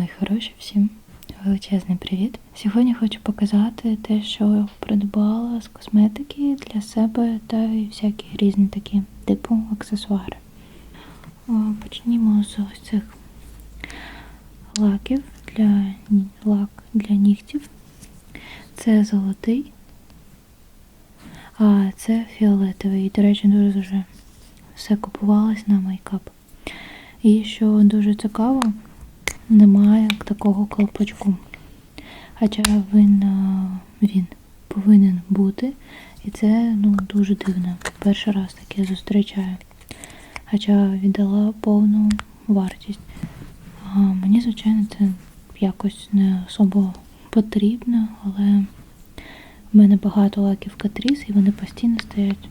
Мої хороші, всім величезний привіт. Сьогодні хочу показати те, що придбала з косметики для себе та всякі різні такі типу аксесуари. Почнімо з ось цих лаків для лак для нігтів. Це золотий, а це фіолетовий. І, до речі, дуже дуже все купувалось на мейкап. І що дуже цікаво, немає такого колпачку. Хоча він, він повинен бути. І це ну, дуже дивно. Перший раз таке зустрічаю. Хоча віддала повну вартість. А мені, звичайно, це якось не особо потрібно, але в мене багато лаків Катріс і вони постійно стоять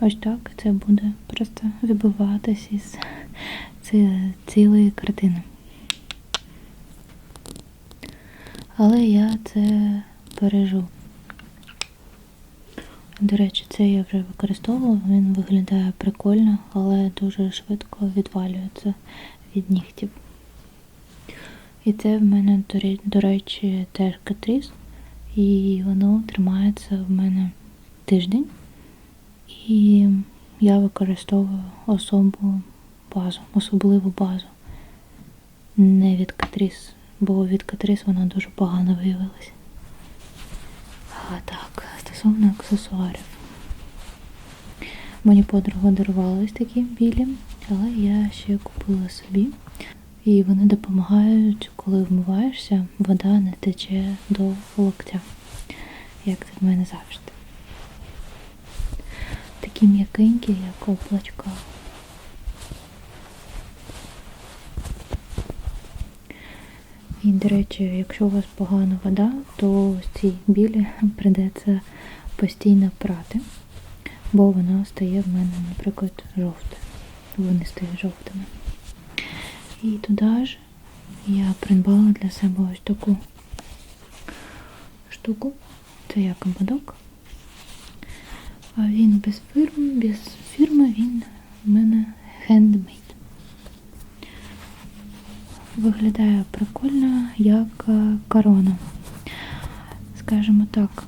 ось так. Це буде просто вибиватись із ці- цілої картини. Але я це пережу. До речі, це я вже використовувала, він виглядає прикольно, але дуже швидко відвалюється від нігтів. І це в мене, до речі, теж катріс, і воно тримається в мене тиждень. І я використовую особу базу, особливу базу. Не від Катріс, бо від Катріс вона дуже погано виявилася. А так, стосовно аксесуарів. Мені подруга дарувала ось такі білі, але я ще купила собі. І вони допомагають, коли вмиваєшся, вода не тече до локтя. Як це в мене завжди. Такі м'якенькі, як облачка. І, до речі, якщо у вас погана вода, то ці білі придеться постійно прати, бо вона стає в мене, наприклад, жовта. Вони стають жовтими. І туди ж я придбала для себе ось таку штуку. Це як ободок. А він без фірми, без фірми він в мене хендмейд. Виглядає прикольно, як е, корона. Скажімо так,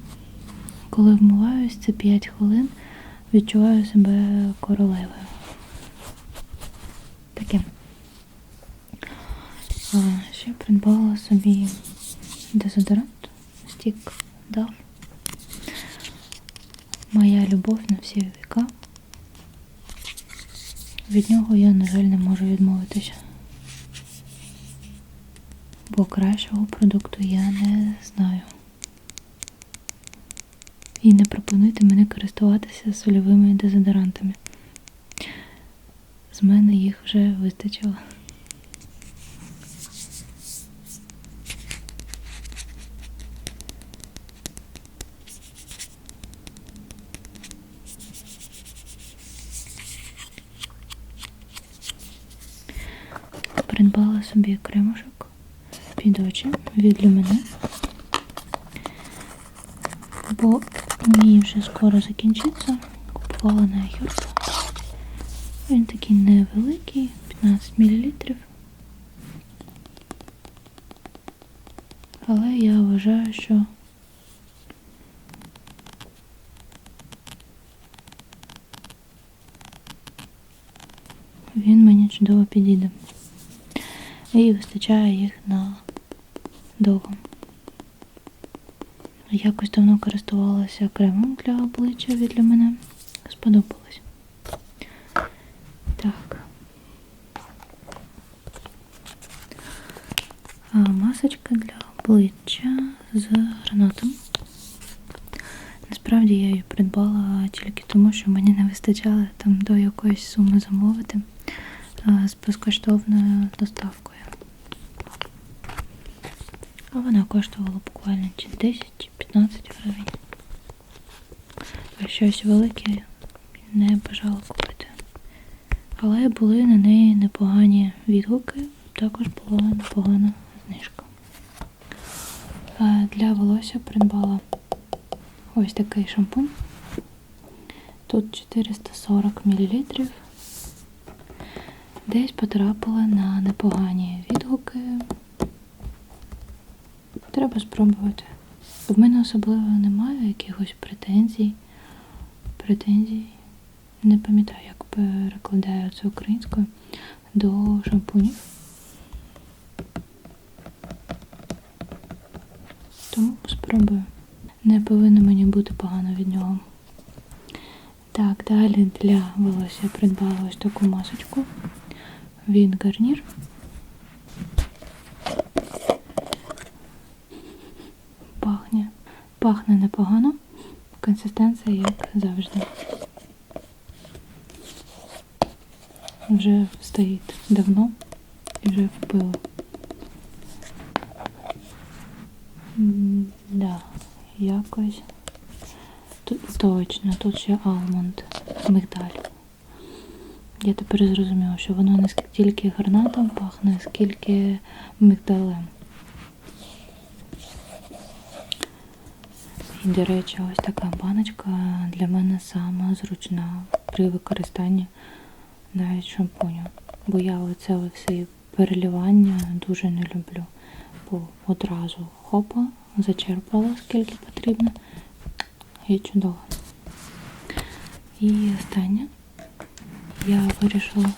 коли вмиваюсь, це 5 хвилин, відчуваю себе королевою. Таке. А ще придбала собі дезодорант стік дав. Моя любов на всі віка. Від нього я, на жаль, не можу відмовитися. Бо кращого продукту я не знаю. І не пропонуйте мене користуватися сольовими дезодорантами. З мене їх вже вистачило. Придбала собі кремушок під очі від Люміне. Бо мені вже скоро закінчиться. Купувала на Хюрс. Він такий невеликий, 15 мл. Але я вважаю, що він мені чудово підійде. І вистачає їх на довго. Якось давно користувалася кремом для обличчя від мене. Сподобалось. Так. А масочка для обличчя з гранатом. Насправді я її придбала тільки тому, що мені не вистачало там до якоїсь суми замовити з безкоштовною доставкою. Вона коштувала буквально чи 10 чи 15 гривень. А щось велике не бажала купити. Але були на неї непогані відгуки, також була непогана знижка. Для волосся придбала ось такий шампунь. Тут 440 мл. Десь потрапила на непогані відгуки. Треба спробувати. В мене особливо немає якихось претензій. Претензій. Не пам'ятаю, як перекладаю це українською до шампунів. Тому спробую. Не повинно мені бути погано від нього. Так, далі для волосся я придбала ось таку масочку. Він гарнір. Пахне. Пахне непогано. Консистенція, як завжди. Вже стоїть давно і вже впило. Да, якось. Тут точно, тут ще алмонд, мигдаль. Я тепер зрозуміла, що воно не стільки гранатом пахне, скільки мигдалем. І, до речі, ось така баночка для мене сама зручна при використанні навіть шампуню. Бо я оце все переливання дуже не люблю. Бо одразу хопа, зачерпала скільки потрібно. І чудово. І останнє. Я вирішила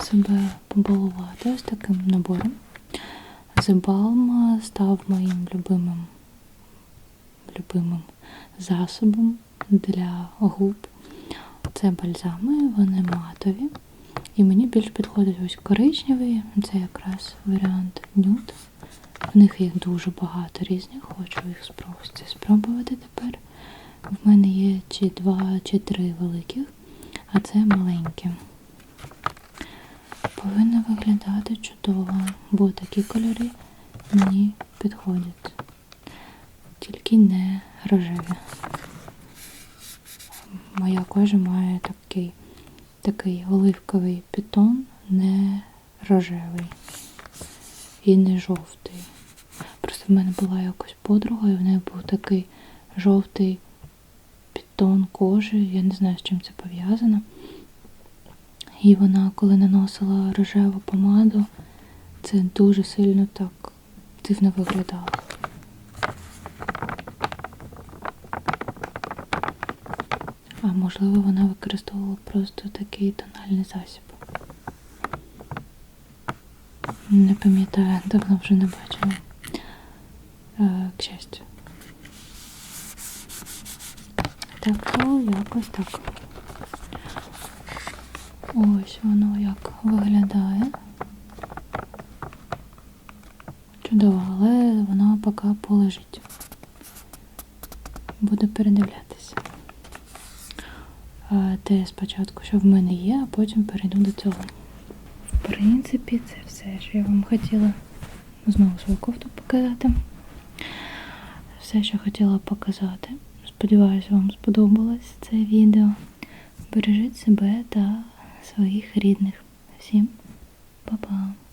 себе побалувати ось таким набором. The Balm став моїм любимим, любимим засобом для губ. Це бальзами, вони матові. І мені більш підходить ось коричневий, це якраз варіант нюд. В них їх дуже багато різних, хочу їх спробувати тепер. В мене є чи два, чи три великих, а це маленькі. Повинно виглядати чудово, бо такі кольори мені підходять. Тільки не рожеві. Моя кожа має такий, такий оливковий підтон, не рожевий і не жовтий. Просто в мене була якось подруга, і в неї був такий жовтий підтон кожи. Я не знаю, з чим це пов'язано. І вона, коли наносила рожеву помаду, це дуже сильно так дивно виглядало. А можливо, вона використовувала просто такий тональний засіб. Не пам'ятаю, давно вже не бачила. Е, к щастю. Так, то якось так. Ось воно як виглядає. Чудово, але воно поки полежить. Буду передивлятися. Те спочатку, що в мене є, а потім перейду до цього. В принципі, це все, що я вам хотіла знову свою кофту показати. Все, що хотіла показати. Сподіваюся, вам сподобалось це відео. Бережіть себе та своїх рідних. Всім па-па!